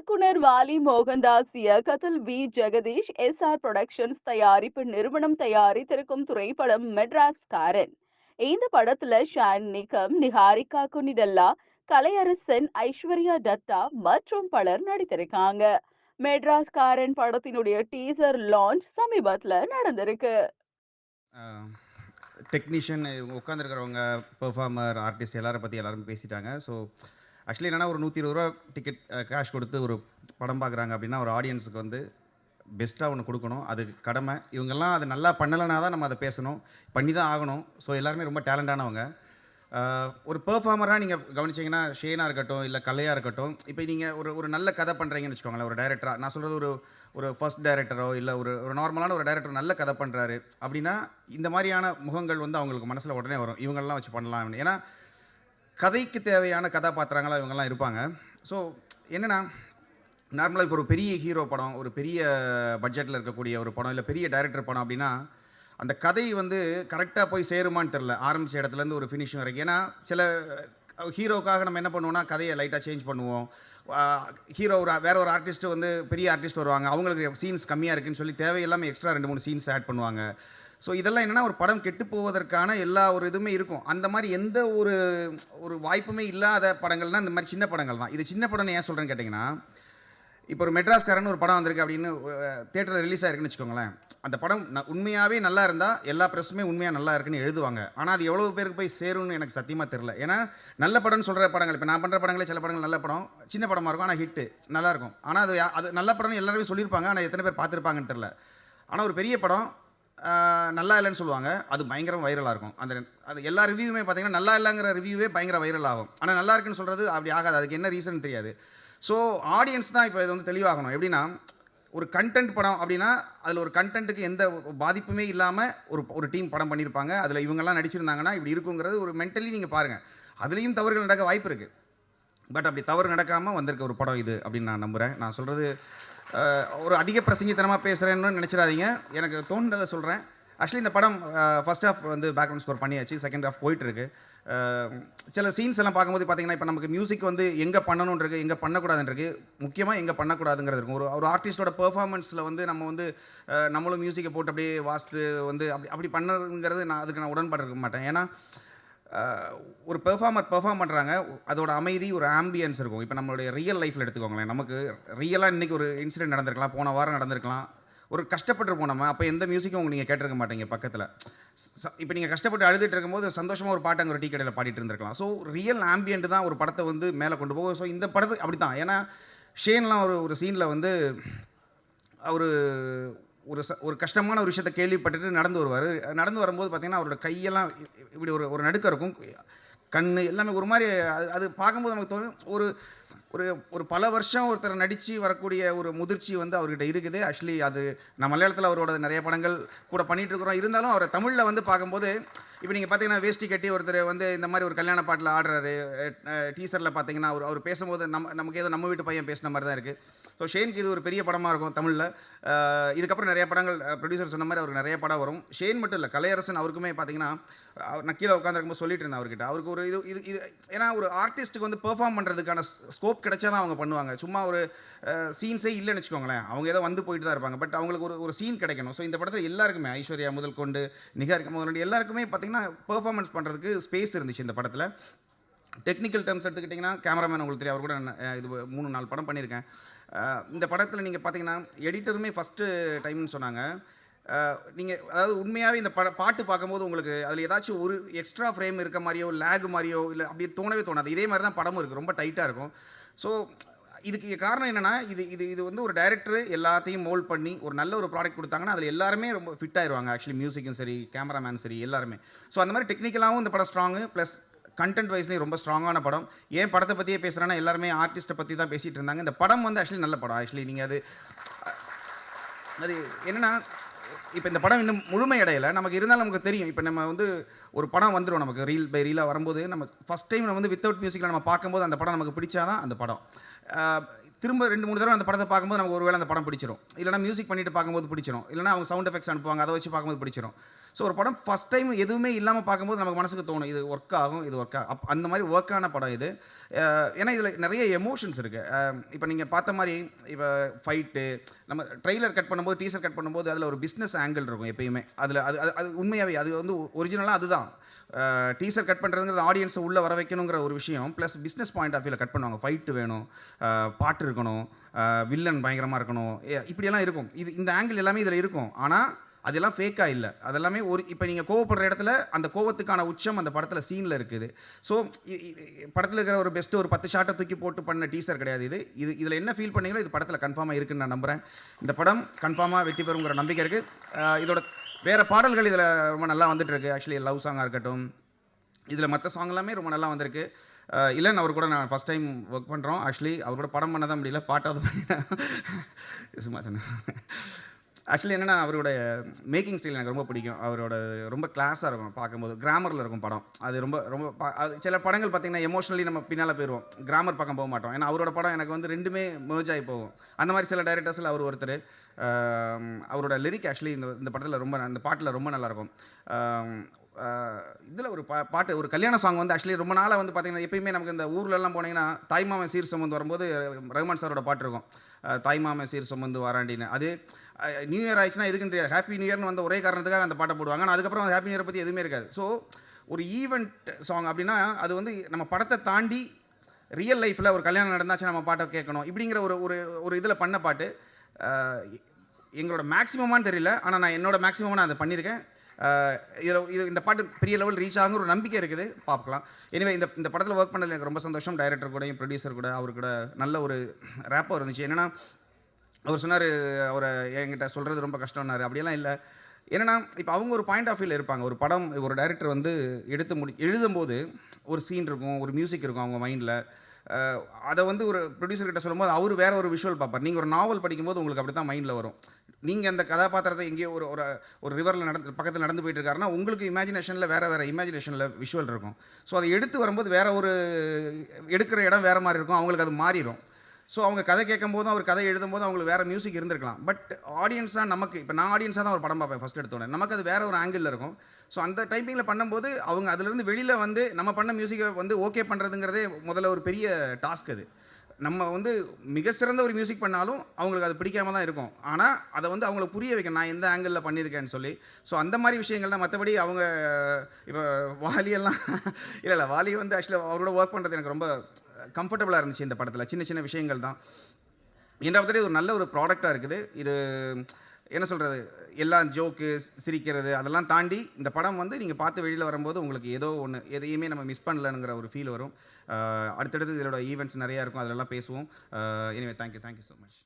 இயக்குனர் வாலி மோகன்தாஸ் இயக்கத்தில் V. Jagadish S. R. Productions தயாரிப்பு நிறுவனம் தயாரித்திருக்கும் திரைப்படம் மெட்ராஸ் காரன் இந்த படத்துல ஷான் நிகம் நிஹாரிகா குனிடல்லா கலையரசன் ஐஸ்வர்யா தத்தா மற்றும் பலர் நடித்திருக்காங்க. மெட்ராஸ் காரன் படத்தினுடைய டீசர் லான்ச் சமீபத்துல நடந்திருக்கு. டெக்னீஷியன் உட்காந்துருக்கிறவங்க பெர்ஃபார்மர் ஆர்டிஸ்ட் எல்லாரை பற்றி எல்லாரும் பேசிட்டாங்க. ஸோ ஆக்சுவலி என்னென்னா ஒரு நூற்றி இருபது ரூபா டிக்கெட் கேஷ் கொடுத்து ஒரு படம் பார்க்குறாங்க அப்படின்னா ஒரு ஆடியன்ஸுக்கு வந்து பெஸ்ட்டாக ஒன்று கொடுக்கணும். அது கடமை. இவங்கெல்லாம் அது நல்லா பண்ணலைனா தான் நம்ம அதை பேசணும். பண்ணி தான் ஆகணும். ஸோ எல்லாருமே ரொம்ப டேலண்டானவங்க. ஒரு பெர்ஃபார்மராக நீங்கள் கவனிச்சிங்கன்னா ஷேனாக இருக்கட்டும் இல்லை கலையாக இருக்கட்டும் இப்போ நீங்கள் ஒரு ஒரு நல்ல கதை பண்ணுறீங்கன்னு வச்சுக்கோங்களேன் ஒரு டைரக்டராக நான் சொல்கிறது ஒரு ஒரு ஃபர்ஸ்ட் டைரக்டரோ இல்லை ஒரு ஒரு நார்மலான ஒரு டைரக்டர் நல்ல கதை பண்ணுறாரு அப்படின்னா இந்த மாதிரியான முகங்கள் வந்து அவங்களுக்கு மனசில் உடனே வரும். இவங்கெல்லாம் வச்சு பண்ணலாம் ஏன்னா கதைக்கு தேவையான கதாபாத்திரங்களாக இவங்கெல்லாம் இருப்பாங்க. ஸோ என்னென்னா நார்மலாக இப்போ ஒரு பெரிய ஹீரோ படம் ஒரு பெரிய பட்ஜெட்டில் இருக்கக்கூடிய ஒரு படம் இல்லை பெரிய டைரக்டர் படம் அப்படின்னா அந்த கதை வந்து கரெக்டாக போய் சேருமான்னு தெரில ஆரம்பித்த இடத்துலேருந்து ஒரு ஃபினிஷிங் வரைக்கும். ஏன்னா சில ஹீரோக்காக நம்ம என்ன பண்ணுவோம்னா கதையை லைட்டாக சேஞ்ச் பண்ணுவோம். ஹீரோ ஒரு வேற ஒரு ஆர்டிஸ்ட் வந்து பெரிய ஆர்டிஸ்ட் வருவாங்க. அவங்களுக்கு சீன்ஸ் கம்மியாக இருக்குன்னு சொல்லி தேவையில்லாமல் எக்ஸ்ட்ரா ரெண்டு மூணு சீன்ஸ் ஆட் பண்ணுவாங்க. ஸோ இதெல்லாம் என்னென்னா ஒரு படம் கெட்டு போவதற்கான எல்லா ஒரு இதுவுமே இருக்கும். அந்த மாதிரி எந்த ஒரு ஒரு வாய்ப்புமே இல்லாத படங்கள்னால் இந்த மாதிரி சின்ன படங்கள் தான். இது சின்ன படம்னு ஏன் சொல்கிறேன்னு கேட்டிங்கன்னா இப்போ ஒரு மெட்ராஸ்காரன் ஒரு படம் வந்திருக்கு அப்படின்னு தேட்டரில் ரிலீஸ் ஆயிருக்குன்னு வச்சுக்கோங்களேன். அந்த படம் ந- உண்மையாகவே நல்லா இருந்தால் எல்லா ப்ரெஸ்ஸுமே உண்மையாக நல்லா இருக்குன்னு எழுதுவாங்க. ஆனால் அது எவ்வளோ பேருக்கு போய் சேரும்னு எனக்கு சத்தியமாக தெரில ஏன்னா நல்ல படம்னு சொல்கிற படங்கள் இப்போ நான் பண்ணுற படங்களே சில படங்கள் நல்ல படம் சின்ன படமாக இருக்கும் ஆனால் ஹிட்டு நல்லாயிருக்கும் ஆனால் அது அது நல்ல படம்னு எல்லாருமே சொல்லியிருப்பாங்க ஆனால் எத்தனை பேர் பார்த்துருப்பாங்கன்னு தெரில ஆனால் ஒரு பெரிய படம் நல்லா இல்லைன்னு சொல்லுவாங்க. அது பயங்கரம் வைரலாக இருக்கும். அந்த அது எல்லா ரிவ்யூவுமே பார்த்தீங்கன்னா நல்லா இல்லைங்கிற ரிவ்யூவே பயங்கர வைரல் ஆகும். ஆனால் நல்லா இருக்குன்னு சொல்கிறது அப்படி ஆகாது. அதுக்கு என்ன ரீசன் தெரியாது. ஸோ ஆடியன்ஸ் தான் இப்போ இது வந்து தெளிவாகணும். எப்படின்னா ஒரு கண்டென்ட் படம் அப்படின்னா அதில் ஒரு கண்டென்ட்டுக்கு எந்த பாதிப்புமே இல்லாமல் ஒரு ஒரு டீம் படம் பண்ணியிருப்பாங்க அதில் இவங்கெல்லாம் நடிச்சிருந்தாங்கன்னா இப்படி இருக்குங்கிறது ஒரு மென்டலி நீங்கள் பாருங்கள் அதுலேயும் தவறுகள் நடக்க வாய்ப்பு இருக்குது பட் அப்படி தவறு நடக்காமல் வந்திருக்க ஒரு படம் இது அப்படின்னு நான் நம்புகிறேன் நான் சொல்கிறது ஒரு அதிக பிரசங்கித்தனமாக பேசுகிறேன்னு நினச்சிடாதீங்க. எனக்கு தோன்றதை சொல்கிறேன் ஆக்சுவலி இந்த படம் ஃபர்ஸ்ட் ஹாஃப் வந்து பேக்ரவுண்ட் ஸ்கோர் பண்ணியாச்சு. செகண்ட் ஹாஃப் போயிட்டுருக்கு. சில சீன்ஸ் எல்லாம் பார்க்கும்போது பார்த்தீங்கன்னா இப்போ நமக்கு மியூசிக் வந்து எங்கே பண்ணணுன்றது எங்கே பண்ணக்கூடாதுன்னு முக்கியமாக எங்கே பண்ணக்கூடாதுங்கிறது இருக்கும். ஒரு ஒரு ஆர்டிஸ்டோட பெர்ஃபார்மன்ஸில் வந்து நம்ம வந்து நம்மளும் மியூசிக்கை போட்டு அப்படியே வாஸ்து வந்து அப்படி அப்படி பண்ணுறதுங்கிறது நான் அதுக்கு நான் உடன்பாடு இருக்க மாட்டேன். ஏன்னா ஒரு பெர்ஃபார்மர் பெர்ஃபார்ம் பண்ணுறாங்க அதோட அமைதி ஒரு ஆம்பியன்ஸ் இருக்கும். இப்போ நம்மளுடைய ரியல் லைஃப்பில் எடுத்துக்கோங்களேன். நமக்கு ரியலாக இன்றைக்கி ஒரு இன்சிடென்ட் நடந்திருக்கலாம். போன வாரம் நடந்திருக்கலாம். ஒரு கஷ்டப்பட்டுருப்போம் நம்ம. அப்போ எந்த மியூசிக்கும் உங்களுக்கு நீங்கள் கேட்டிருக்க மாட்டீங்க பக்கத்தில். இப்போ நீங்கள் கஷ்டப்பட்டு அழுதுட்டு இருக்கும்போது சந்தோஷமாக ஒரு பாட்டு அங்கே ஒரு டீ கடையில் பாடிட்டு இருந்திருக்கலாம். ஸோ ரியல் ஆம்பியன்ட் தான் ஒரு படத்தை வந்து மேலே கொண்டு போகும். ஸோ இந்த படத்துக்கு அப்படி தான் ஏன்னா ஷேன்லாம் ஒரு ஒரு சீனில் வந்து அவர் ஒரு ச ஒரு கஷ்டமான ஒரு விஷயத்தை கேள்விப்பட்டுட்டு நடந்து வருவார். நடந்து வரும்போது பார்த்தீங்கன்னா அவரோட கையெல்லாம் இப்படி ஒரு ஒரு நடுக்கம் இருக்கும். கண் எல்லாமே ஒரு மாதிரி அது அது பார்க்கும்போது நமக்கு தோணும் ஒரு ஒரு ஒரு பல வருஷம் ஒருத்தர் நடித்து வரக்கூடிய ஒரு முதிர்ச்சி வந்து அவர்கிட்ட இருக்குது. ஆக்சுவலி அது நான் மலையாளத்தில் அவரோட நிறைய படங்கள் கூட பண்ணிகிட்ருக்குறோம் இருக்கிறோம். இருந்தாலும் அவரை தமிழில் வந்து பார்க்கும்போது இப்போ நீங்கள் பார்த்தீங்கன்னா வேஷ்டி கட்டி ஒருத்தர் வந்து இந்த மாதிரி ஒரு கல்யாண பாட்டில் ஆடுறாரு. டீசரில் பார்த்தீங்கன்னா அவர் அவர் பேசும்போது நம்ம நமக்கு ஏதோ நம்ம வீட்டு பையன் பேசின மாதிரி தான் இருக்குது ஸோ ஷேனுக்கு இது ஒரு பெரிய படமாக இருக்கும் தமிழில். இதுக்கப்புறம் நிறைய படங்கள் ப்ரொடியூசர் சொன்ன மாதிரி அவருக்கு நிறைய படம் வரும். ஷேன் மட்டும் இல்லை கலையரசன் அவருக்குமே பார்த்தீங்கன்னா அவர் நான் கீழே உட்காந்துருக்கும்போது சொல்லிட்டு இருந்தேன் அவர்கிட்ட. அவருக்கு ஒரு இது இது இது ஏன்னா ஒரு ஆர்டிஸ்ட்டுக்கு வந்து பெர்ஃபார்ம் பண்ணுறதுக்கான ஸ்கோப் கிடைச்சா தான் அவங்க பண்ணுவாங்க. சும்மா ஒரு சீன்ஸே இல்லைன்னு வச்சுக்கோங்களேன். அவங்க ஏதோ வந்து போயிட்டு தான் இருப்பாங்க. பட் அவங்களுக்கு ஒரு ஒரு சீன் கிடைக்கணும். ஸோ இந்த படத்தில் எல்லாருக்குமே ஐஸ்வர்யா முதல் கொண்டு நிகாரிக்க முதல் கொண்டு எல்லாருக்குமே பார்த்திங்கன்னா பெர்ஃபார்மன்ஸ் பண்ணுறதுக்கு ஸ்பேஸ் இருந்துச்சு இந்த படத்தில். டெக்னிக்கல் டேர்ம்ஸ் எடுத்துக்கிட்டிங்கன்னா கேமராமேன் உங்களுக்கு தெரியும். அவர் கூட நான், இது மூணு நாலு படம் பண்ணியிருக்கேன். இந்த படத்தில் நீங்கள் பார்த்தீங்கன்னா எடிட்டருமே ஃபஸ்ட்டு டைம்னு சொன்னாங்க. நீங்கள் அதாவது உண்மையாகவே இந்த பட பாட்டு பார்க்கும்போது உங்களுக்கு அதில் ஏதாச்சும் ஒரு எக்ஸ்ட்ரா ஃப்ரேம் இருக்க மாதிரியோ லேக் மாதிரியோ இல்லை அப்படியே தோணவே தோணாது. இதே மாதிரி தான் படமும் இருக்குது ரொம்ப டைட்டாக இருக்கும். ஸோ இதுக்கு காரணம் என்னென்னா இது இது இது வந்து ஒரு டைரக்டர் எல்லாத்தையும் மோல்ட் பண்ணி ஒரு நல்ல ஒரு ப்ராடக்ட் கொடுத்தாங்கன்னா அதில் எல்லாருமே ரொம்ப ஃபிட் ஆயிருவாங்க. ஆக்சுவலி மியூசிக்கும் சரி கேமராமேன் சரி எல்லாருமே. ஸோ அந்த மாதிரி டெக்னிக்கலாகவும் இந்த படம் ஸ்ட்ராங்கு ப்ளஸ் கண்டென்ட் வைஸ்லேயும் ரொம்ப ஸ்ட்ராங்கான படம். ஏன் படத்தை பற்றியே பேசுகிறேன்னா எல்லாருமே ஆர்டிஸ்ட்டை பற்றி தான் பேசிகிட்டு இருந்தாங்க. இந்த படம் வந்து ஆக்சுவலி நல்ல படம். ஆக்சுவலி நீங்கள் அது அது என்னென்னா இப்போ இந்த படம் இன்னும் முழுமையடையலை நமக்கு இருந்தாலும் நமக்கு தெரியும். இப்போ நம்ம வந்து ஒரு படம் வந்துடும் நமக்கு. ரீல் பை ரீலாக வரும்போது நம்ம ஃபஸ்ட் டைம் நம்ம வந்து வித்தவுட் மியூசிக்கில் நம்ம பார்க்கும்போது அந்த படம் நமக்கு பிடிச்சாதான் அந்த படம். திரும்ப ரெண்டு மூணு தடவை அந்த படத்தை பார்க்கும்போது நமக்கு ஒருவேளை அந்த படம் பிடிச்சிரும். இல்லைனா மியூசிக் பண்ணிட்டு பார்க்கும்போது பிடிச்சிரும். இல்லைனா அவங்க சவுண்ட் எஃபெக்ட்ஸ் அனுப்புவாங்க. அதை வச்சு பார்க்கும்போது பிடிச்சிரும். ஸோ ஒரு படம் ஃபஸ்ட் டைம் எதுவுமே இல்லாமல் பார்க்கும்போது நமக்கு மனசுக்கு தோணும் இது ஒர்க் ஆகும் இது ஒர்க் அப் அந்த மாதிரி ஒர்க் ஆன படம் இது. ஏன்னா இதில் நிறைய எமோஷன்ஸ் இருக்குது இப்போ நீங்கள் பார்த்த மாதிரி இப்போ ஃபைட்டு நம்ம ட்ரெய்லர் கட் பண்ணும்போது டீசர் கட் பண்ணும்போது அதில் ஒரு பிஸ்னஸ் ஆங்கிள் இருக்கும் எப்பயுமே. அதில் அது அது- அது உண்மையாகவே அது வந்து ஒரிஜினலாக அதுதான். டீசர் கட் பண்ணுறதுங்கிறது ஆடியன்ஸை உள்ளே வர வைக்கணுங்கிற ஒரு விஷயம். ப்ளஸ் பிஸ்னஸ் பாயிண்ட் ஆஃப் வியூவில் கட் பண்ணுவாங்க. ஃபைட்டு வேணும் பாட்டு இருக்கணும் வில்லன் பயங்கரமாக இருக்கணும். ஏ- இப்படியெல்லாம் இருக்கும். இது இந்த ஆங்கிள் எல்லாமே இதில் இருக்கும். ஆனால் அதெல்லாம் ஃபேக்காக இல்லை. அதெல்லாமே ஒரு இப்போ நீங்கள் கோவப்படுற இடத்துல அந்த கோவத்துக்கான உச்சம் அந்த படத்தில் சீனில் இருக்குது. ஸோ படத்தில் இருக்கிற ஒரு பெஸ்ட்டு ஒரு பத்து ஷாட்டை தூக்கி போட்டு பண்ண டீசர் கிடையாது இது. இது இதில் என்ன ஃபீல் பண்ணீங்களோ இது படத்தில் கன்ஃபார்மாக இருக்குன்னு நான் நம்புகிறேன் இந்த படம் கன்ஃபார்மாக வெற்றி பெறுங்கிற நம்பிக்கை இருக்குது இதோட வேறு பாடல்கள் இதில் ரொம்ப நல்லா வந்துட்டு இருக்கு. ஆக்சுவலி லவ் சாங்காக இருக்கட்டும். இதில் மற்ற சாங் எல்லாமே ரொம்ப நல்லா வந்திருக்கு. இல்லைன்னு அவர் கூட நான் ஃபஸ்ட் டைம் ஒர்க் பண்ணுறோம் ஆக்சுவலி அவர் கூட படம் பண்ண தான் முடியல. பாட்டாவது பண்ணிட்டேன் சும்மா சொன்னேன். ஆக்சுவலி என்னென்னா அவரோட மேக்கிங் ஸ்டைல் எனக்கு ரொம்ப பிடிக்கும். அவரோட ரொம்ப கிளாஸாக இருக்கும் பார்க்கும்போது. கிராமரில் இருக்கும் படம். அது ரொம்ப ரொம்ப பா- அது சில படங்கள் பார்த்திங்கன்னா எமோஷனலி நம்ம பின்னால் போயிடுவோம் கிராமர் பக்கம் போக மாட்டோம். ஏன்னா அவரோட படம் எனக்கு வந்து ரெண்டுமே மேர்ஜ் ஆகி போகும். அந்த மாதிரி சில டைரக்டர்ஸில் அவர் ஒருத்தர். அவரோட லிரிக் ஆக்சுவலி இந்த இந்த படத்தில் ரொம்ப அந்த பாட்டில் ரொம்ப நல்லாயிருக்கும் இதில் ஒரு பா பாட்டு ஒரு கல்யாண சாங் வந்து ஆக்சுவலி ரொம்ப நாளாக வந்து பார்த்தீங்கன்னா எப்பயுமே நமக்கு இந்த ஊர்லெலாம் போனீங்கன்னா தாய்மாமன் சீர் சம்பந்து வரும்போது ரஹ்மான் சாரோட பாட்டு இருக்கும். அஹ், தாய்மாமன் சீர் சுமந்து வாராண்டின்னு. அது நியூ இயர் ஆயிடுச்சுன்னா எதுக்குன்னு தெரியாது. ஹாப்பி நியூ இயர்னு வந்த ஒரே காரணத்துக்காக அந்த பாட்டை போடுவாங்க. ஆனால் அதுக்கப்புறம் அந்த ஹாப்பி நியூ இயர் பற்றி எதுவுமே இருக்காது. ஸோ ஒரு ஈவெண்ட் சாங் அப்படின்னா அது வந்து நம்ம படத்தை தாண்டி ரியல் லைஃப்பில் ஒரு கல்யாணம் நடந்தாச்சு நம்ம பாட்டை கேட்கணும் இப்படிங்கிற ஒரு ஒரு ஒரு இதில் பண்ண பாட்டு எங்களோட மேக்ஸிமமானு தெரியல. ஆனால் நான் என்னோட மேக்ஸிமமாக நான் அதை பண்ணியிருக்கேன். இதில் இது இந்த பாட்டு பெரிய லெவல் ரீச் ஆகுங்கிற ஒரு நம்பிக்கை இருக்குது. பார்க்கலாம். எனவே இந்த இந்த படத்தில் ஒர்க் பண்ணதில் எனக்கு ரொம்ப சந்தோஷம். டைரக்டர் கூடயும் ப்ரொடியூசர் கூட அவர் கூட நல்ல ஒரு ரேப்பாக இருந்துச்சு. என்னென்னா அவர் சொன்னார் அவரை என்கிட்ட சொல்கிறது ரொம்ப கஷ்டம்னாரு. அப்படியெல்லாம் இல்லை. என்னன்னா இப்போ அவங்க ஒரு பாயிண்ட் ஆஃப் வியூவில் இருப்பாங்க. ஒரு படம் ஒரு டைரக்டர் வந்து எடுத்து முடி எழுதும்போது ஒரு சீன் இருக்கும் ஒரு மியூசிக் இருக்கும் அவங்க மைண்டில் அதை வந்து ஒரு ப்ரொடியூசர்கிட்ட சொல்லும்போது அவர் வேறு ஒரு விஷுவல் பார்ப்பார். நீங்கள் ஒரு நாவல் படிக்கும்போது உங்களுக்கு அப்படி தான் மைண்டில் வரும். நீங்கள் அந்த கதாபாத்திரத்தை எங்கேயோ ஒரு ஒரு ஒரு ரிவரில் நடந்து பக்கத்தில் நடந்து போயிட்டு இருக்காருன்னா உங்களுக்கு இமேஜினேஷனில் வேறு வேறு இமேஜினேஷனில் விஷுவல் இருக்கும். ஸோ அதை எடுத்து வரும்போது வேற ஒரு எடுக்கிற இடம் வேறு மாதிரி இருக்கும். அவங்களுக்கு அது மாறிடும். ஸோ அவங்க கதை கேட்கும் போதும் அவர் கதை எழுதும் போதும் அவங்களுக்கு வேறு மியூசிக் இருந்திருக்கலாம். பட் ஆடியன்ஸாக நமக்கு இப்போ நான் ஆடியன்ஸாக தான் ஒரு படம் பார்ப்பேன் ஃபஸ்ட் எடுத்தோடனே. நமக்கு அது வேறு ஒரு ஆங்கிளில் இருக்கும். ஸோ அந்த டைப்பிங்கில் பண்ணும்போது அவங்க அதுலேருந்து வெளியில் வந்து நம்ம பண்ண மியூசிக்கை வந்து ஓகே பண்ணுறதுங்கிறதே முதல்ல ஒரு பெரிய டாஸ்க் அது. நம்ம வந்து மிக சிறந்த ஒரு மியூசிக் பண்ணாலும் அவங்களுக்கு அது பிடிக்காம தான் இருக்கும். ஆனால் அதை வந்து அவங்களுக்கு புரிய வைக்க நான் எந்த ஆங்கிளில் பண்ணியிருக்கேன்னு சொல்லி. ஸோ அந்த மாதிரி விஷயங்கள் தான் மற்றபடி அவங்க இப்போ வாலியெல்லாம் இல்லை இல்லை வாலி வந்து ஆக்சுவலாக அவரோட ஒர்க் பண்ணுறது எனக்கு ரொம்ப கம்ஃபர்டபுளாக இருந்துச்சு இந்த படத்தில். சின்ன சின்ன விஷயங்கள் தான். என்றாவது ஒரு நல்ல ஒரு ப்ராடக்டாக இருக்குது. இது என்ன சொல்கிறது எல்லாம் ஜோக்கு சிரிக்கிறது அதெல்லாம் தாண்டி இந்த படம் வந்து நீங்கள் பார்த்து வெளியில் வரும்போது உங்களுக்கு ஏதோ ஒன்று எதையுமே நம்ம மிஸ் பண்ணலங்கிற ஒரு ஃபீல் வரும். அடுத்தடுத்து இதோட ஈவெண்ட்ஸ் நிறையா இருக்கும் அதிலெல்லாம் பேசுவோம். Anyway thank you thank you so much